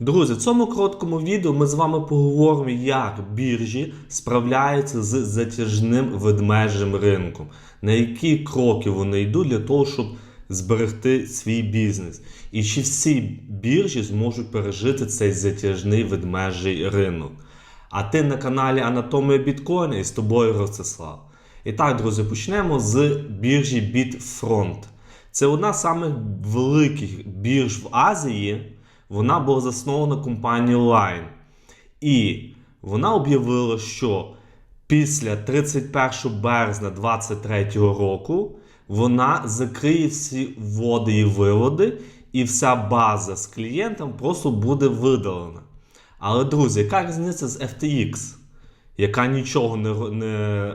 Друзі, в цьому короткому відео ми з вами поговоримо, як біржі справляються з затяжним ведмежим ринком, на які кроки вони йдуть для того, щоб зберегти свій бізнес. І чи всі біржі зможуть пережити цей затяжний ведмежий ринок. А ти на каналі Анатомія Біткоїна і з тобою Ростислав. І так, друзі, почнемо з біржі Bitfront. Це одна з самих великих бірж в Азії. Вона була заснована компанією Line. І вона об'явила, що після 31 березня 2023 року вона закриє всі вводи і виводи, і вся база з клієнтом просто буде видалена. Але, друзі, яка різниця з FTX, яка нічого не, не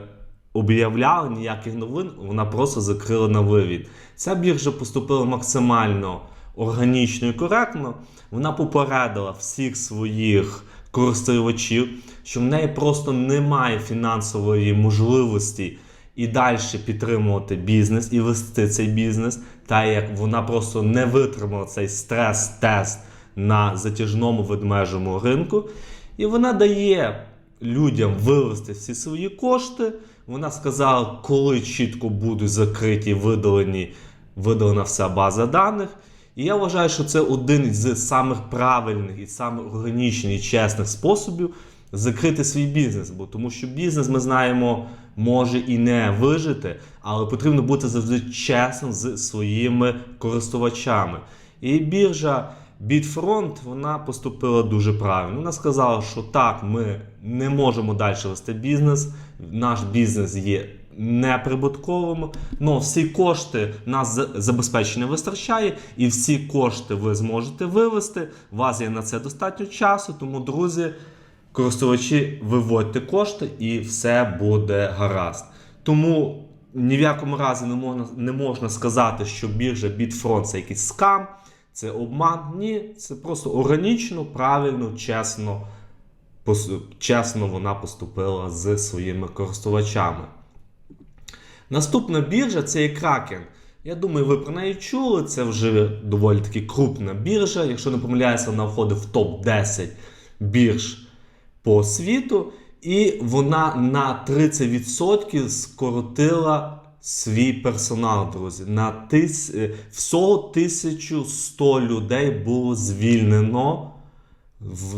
об'являла, ніяких новин, вона просто закрила на вивід. Ця біржа поступила максимально органічно і коректно. Вона попередила всіх своїх користувачів, що в неї просто немає фінансової можливості і далі підтримувати бізнес і вести цей бізнес, так як вона просто не витримала цей стрес-тест на затяжному ведмежому ринку. І вона дає людям вивести всі свої кошти. Вона сказала, коли чітко будуть закриті, видалені, видалена вся база даних. І я вважаю, що це один з самих правильних і самих органічних і чесних способів закрити свій бізнес. Бо тому що бізнес, ми знаємо, може і не вижити, але потрібно бути завжди чесним з своїми користувачами. І біржа Bitfront вона поступила дуже правильно. Вона сказала, що так, ми не можемо далі вести бізнес. Наш бізнес є неприбутковим. але всі кошти нас забезпечення вистачає, і всі кошти ви зможете вивести. У вас є на це достатньо часу. Тому, друзі, користувачі, виводьте кошти і все буде гаразд. Тому ні в якому разі не можна, не можна сказати, що біржа Bitfront це якийсь скам, це обман. Ні, це просто органічно, правильно, чесно, чесно вона поступила з своїми користувачами. Наступна біржа це є Kraken. Я думаю, ви про неї чули. Це вже доволі таки крупна біржа. Якщо не помиляюся, вона входить в топ-10 бірж по світу. І вона на 30% скоротила свій персонал, друзі. На тис... е, Всього 1100 людей було звільнено в...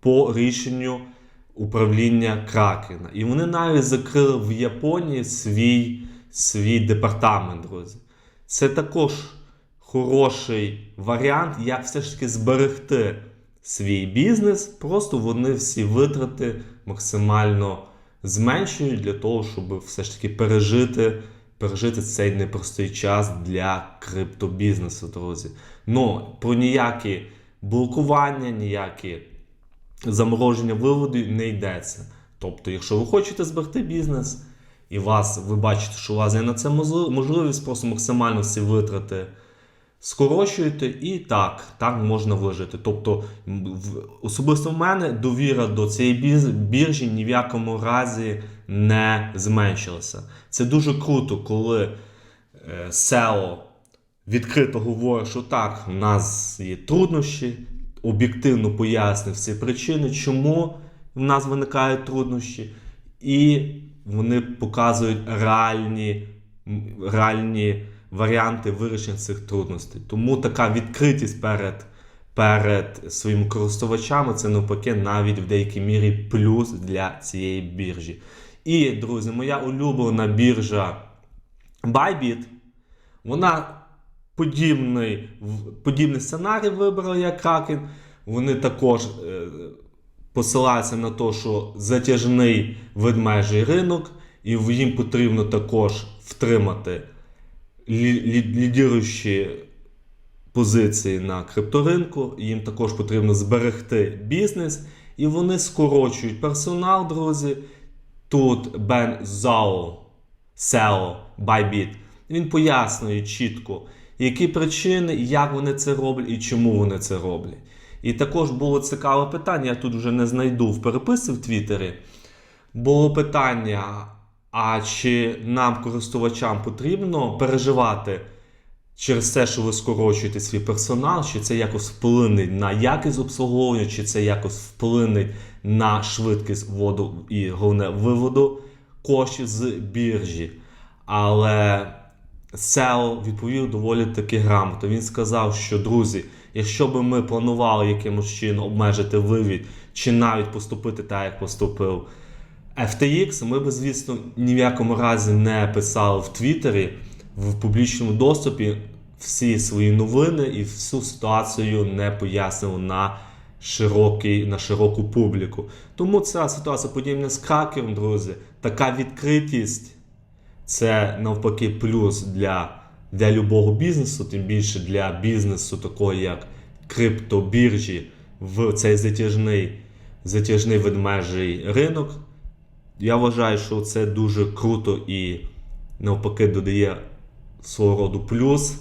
по рішенню управління Кракена. І вони навіть закрили в Японії свій, свій департамент, друзі. Це також хороший варіант, як все ж таки зберегти свій бізнес. Просто вони всі витрати максимально зменшують для того, щоб все ж таки пережити. Пережити цей непростий час для криптобізнесу, друзі. Ну, про ніякі блокування, ніякі замороження виводів не йдеться. Тобто, якщо ви хочете зберегти бізнес, і вас, ви бачите, що у вас є на це можливість, просто максимально всі витрати скорочуєте, і так, так можна вижити. Тобто, особисто в мене довіра до цієї біржі ні в якому разі не зменшилася. Це дуже круто, коли е, SEO відкрито говорить, що так, у нас є труднощі, об'єктивно пояснив всі причини, чому в нас виникають труднощі, і вони показують реальні, реальні варіанти вирішення цих трудностей. Тому така відкритість перед, перед своїми користувачами це навпаки навіть в деякій мірі плюс для цієї біржі. І, друзі, моя улюблена біржа Bybit, вона подібний, подібний сценарій вибрала як Kraken. Вони також е, посилаються на те, що затяжний ведмежий ринок, і їм потрібно також втримати лі- лі- лідіруючі позиції на крипторинку. Їм також потрібно зберегти бізнес, і вони скорочують персонал, друзі. Тут Бен Зао, SEO, Bybit. Він пояснює чітко, які причини, як вони це роблять і чому вони це роблять. І також було цікаве питання, я тут вже не знайду в переписці в Твіттері. Було питання: а чи нам, користувачам, потрібно переживати через те, що ви скорочуєте свій персонал, чи це якось вплине на якість обслуговування, чи це якось вплине на швидкість вводу і головне виводу коштів з біржі. Але SEO відповів доволі таки грамотно. Він сказав, що друзі, якщо би ми планували якимось чином обмежити вивід, чи навіть поступити так, як поступив FTX, ми б, звісно, ні в якому разі не писали в Твіттері в публічному доступі всі свої новини і всю ситуацію не пояснили на широкий, на широку публіку. Тому ця ситуація подібна з кракером, друзі. Така відкритість це навпаки плюс для, для любого бізнесу, тим більше для бізнесу, такого як криптобіржі, в цей затяжний, затяжний ведмежий ринок. Я вважаю, що це дуже круто і навпаки додає свого роду плюс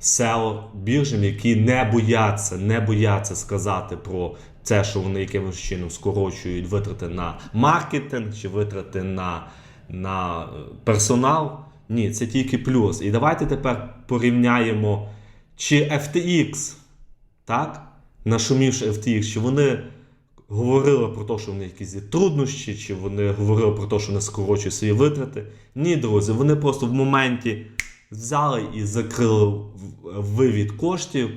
SEO біржам, які не бояться, не бояться сказати про те, що вони якимось чином скорочують витрати на маркетинг чи витрати на, на е, персонал. Ні, це тільки плюс. І давайте тепер порівняємо, чи FTX, так? Нашумівши FTX, чи вони говорили про те, що в них якісь труднощі, чи вони говорили про те, що вони скорочують свої витрати. Ні, друзі, вони просто в моменті взяли і закрили вивід коштів,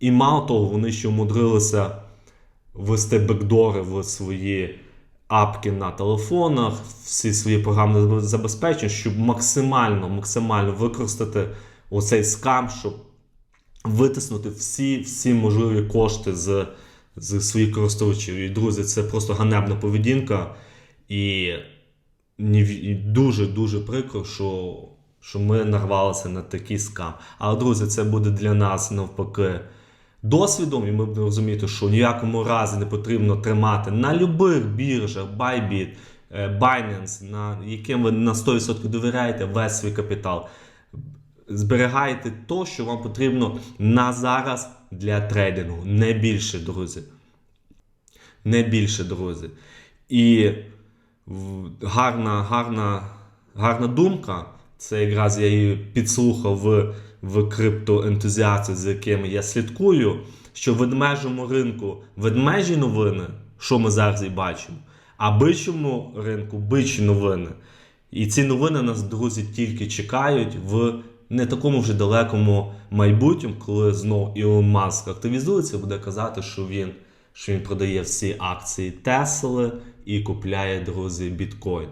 і мало того, вони ще умудрилися ввести бекдори в свої апки на телефонах, всі свої програмне забезпечення, щоб максимально, максимально використати оцей скам, щоб витиснути всі, всі можливі кошти з, з своїх користувачів. І, друзі, це просто ганебна поведінка. І, дуже-дуже прикро, що, що ми нарвалися на такий скам. Але, друзі, це буде для нас навпаки досвідом, і ми будемо розуміти, що ніякому разі не потрібно тримати на любих біржах, Bybit, е, Binance, на яким ви на 100% довіряєте весь свій капітал зберігайте то, що вам потрібно на зараз для трейдингу. Не більше, друзі. Не більше, друзі. І гарна, гарна, гарна думка. Це якраз я її підслухав в, в криптоентузіастів, з якими я слідкую, що в ведмежому ринку ведмежі новини, що ми зараз і бачимо, а бичому ринку бичі новини. І ці новини нас, друзі, тільки чекають в не такому вже далекому майбутньому, коли знов Ілон Маск активізується, буде казати, що він, що він продає всі акції Тесли і купляє, друзі, біткоін.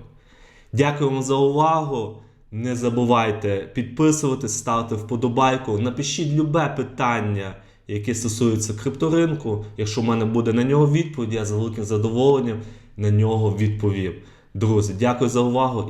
Дякую вам за увагу. Не забувайте підписуватись, ставити вподобайку. Напишіть любе питання, яке стосується крипторинку. Якщо в мене буде на нього відповідь, я з великим задоволенням на нього відповім. Друзі, дякую за увагу.